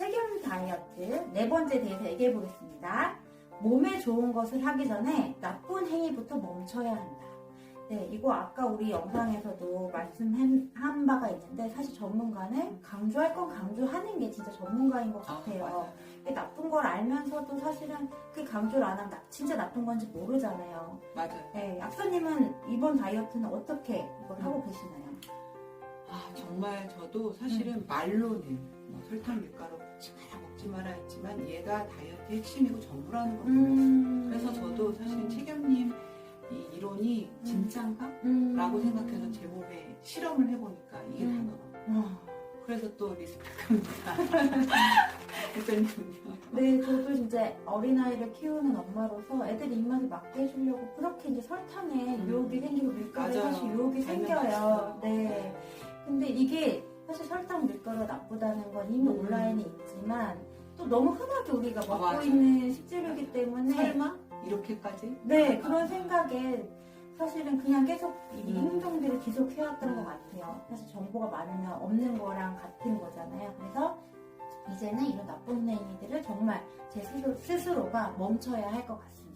체경 다이어트 네 번째 대해서 얘기해 보겠습니다. 몸에 좋은 것을 하기 전에 나쁜 행위부터 멈춰야 한다. 네, 이거 아까 우리 영상에서도 말씀한 바가 있는데 사실 전문가는 강조할 건 강조하는 게 진짜 전문가인 것 같아요. 맞아요. 근데 나쁜 걸 알면서도 사실은 그 강조를 안 하면 나- 진짜 나쁜 건지 모르잖아요. 맞아요. 네, 약사님은 이번 다이어트는 어떻게 이걸 음. 하고 계시나요? 아 정말 저도 사실은 말로는 뭐 설탕 밀가루 먹지 마라 먹지 마라 했지만 얘가 다이어트 핵심이고 전부라는 거예요. 음. 그래서 저도 사실 최경님 이 이론이 진짠가? 음. 라고 생각해서 제 몸에 실험을 해보니까 이게 음. 다더라고요. 와. 그래서 또 리스펙합니다. 네, 저도 진짜 어린아이를 키우는 엄마로서 애들 입맛에 맞게 해주려고 그렇게 이제 설탕에 음. 유혹이 생기고 밀가루에 맞아요. 사실 유혹이 생겨요. 맛있어요. 네. 근데 이게 사실 설탕 밀가루가 나쁘다는 건 이미 음. 온라인에 있지만 또 너무 흔하게 우리가 먹고 맞아요. 있는 식재료이기 때문에 설마? 이렇게까지? 네, 그런 생각에 사실은 그냥 계속 이 음. 행동들을 음. 것 같아요. 사실 정보가 많으면 없는 거랑 같은 거잖아요. 그래서 이제는 이런 나쁜 행위들을 정말 제 스스로, 스스로가 멈춰야 할 것 같습니다.